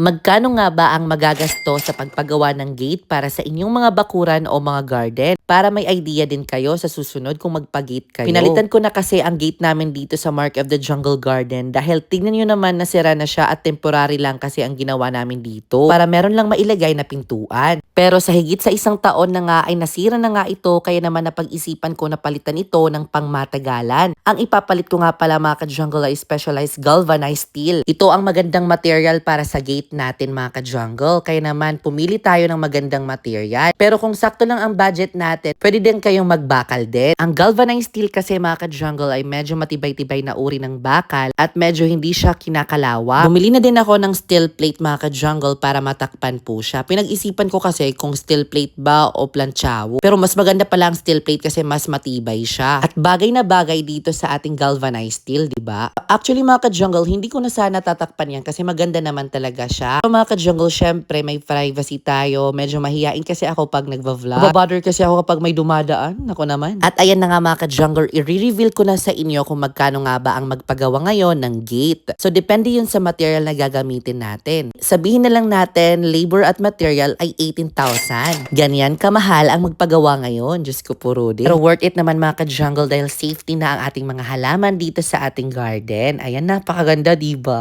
Magkano nga ba ang magagasto sa pagpagawa ng gate para sa inyong mga bakuran o mga garden? Para may idea din kayo sa susunod kung magpa-gate kayo. Pinalitan ko na kasi ang gate namin dito sa Mark of the Jungle Garden dahil tingnan nyo naman na sira na siya at temporary lang kasi ang ginawa namin dito para meron lang mailagay na pintuan. Pero sa higit sa isang taon na nga ay nasira na nga ito kaya naman napag-isipan ko na palitan ito ng pangmatagalan. Ang ipapalit ko nga pala mga ka-jungle ay specialized galvanized steel. Ito ang magandang material para sa gate natin mga ka-jungle. Kaya naman pumili tayo ng magandang material. Pero kung sakto lang ang budget natin, pwede din kayong magbakal din. Ang galvanized steel kasi mga ka-jungle ay medyo matibay-tibay na uri ng bakal at medyo hindi siya kinakalawa. Bumili na din ako ng steel plate mga ka-jungle para matakpan po siya. Pinag-isipan ko kasi kung steel plate ba o planchawo. Pero mas maganda pala ang steel plate kasi mas matibay siya. At bagay na bagay dito sa ating galvanized steel, di ba? Actually mga ka-jungle, hindi ko na sana tatakpan yan kasi maganda naman talaga siya. So, mga ka-jungle, syempre may privacy tayo. Medyo mahihain kasi ako pag nagva-vlog. Nababother kasi ako kapag may dumadaan. Ako naman. At ayan na nga mga ka-jungle, i-reveal ko na sa inyo kung magkano nga ba ang magpagawa ngayon ng gate. So depende yun sa material na gagamitin natin. Sabihin na lang natin, labor at material ay 18,000. Ganyan kamahal ang magpagawa ngayon. Diyos ko puro din. Pero worth it naman mga ka-jungle dahil safety na ang ating mga halaman dito sa ating garden. Ayan, napakaganda, diba?